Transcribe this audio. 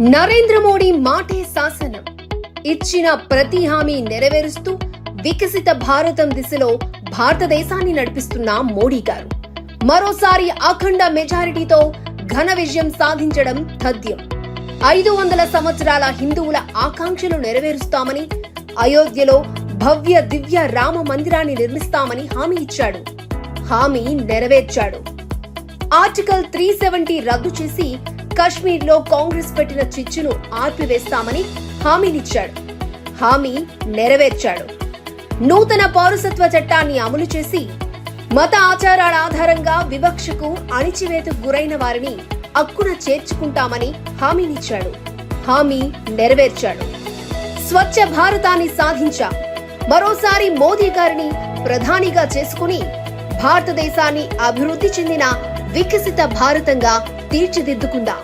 నరేంద్ర మోడీ మాటే శాసనం. ఇచ్చిన ప్రతి హామీ నెరవేరుస్తూ వికసిత భారతం దిశలో భారతదేశాన్ని నడిపిస్తున్న మోడీ గారు. మరోసారి అఖండ మెజారిటీతో ఘన విజయం సాధించడం తథ్యం. ఐదు వందల సంవత్సరాల హిందువుల ఆకాంక్షలు నెరవేరుస్తామని అయోధ్యలో భవ్య దివ్య రామ మందిరాన్ని నిర్మిస్తామని హామీ ఇచ్చాడు. హామీ నెరవేర్చాడు. ఆర్టికల్ త్రీ సెవెంటీ రద్దు చేసి కశ్మీర్లో కాంగ్రెస్ పెట్టిన చిచ్చును ఆర్పివేస్తామని హామీనిచ్చాడు. హామీ నెరవేర్చాడు. నూతన పౌరసత్వ చట్టాన్ని అమలు చేసి మత ఆచారాల ఆధారంగా వివక్షకు అణిచివేతకు గురైన వారిని అక్కున చేర్చుకుంటామని హామీనిచ్చాడు. హామీ నెరవేర్చాడు. స్వచ్ఛ భారతాన్ని సాధించా. మరోసారి మోదీ గారిని ప్రధానిగా చేసుకుని భారతదేశాన్ని అభివృద్ధి చెందిన వికసిత భారతంగా తీర్చిదిద్దుకుందాం.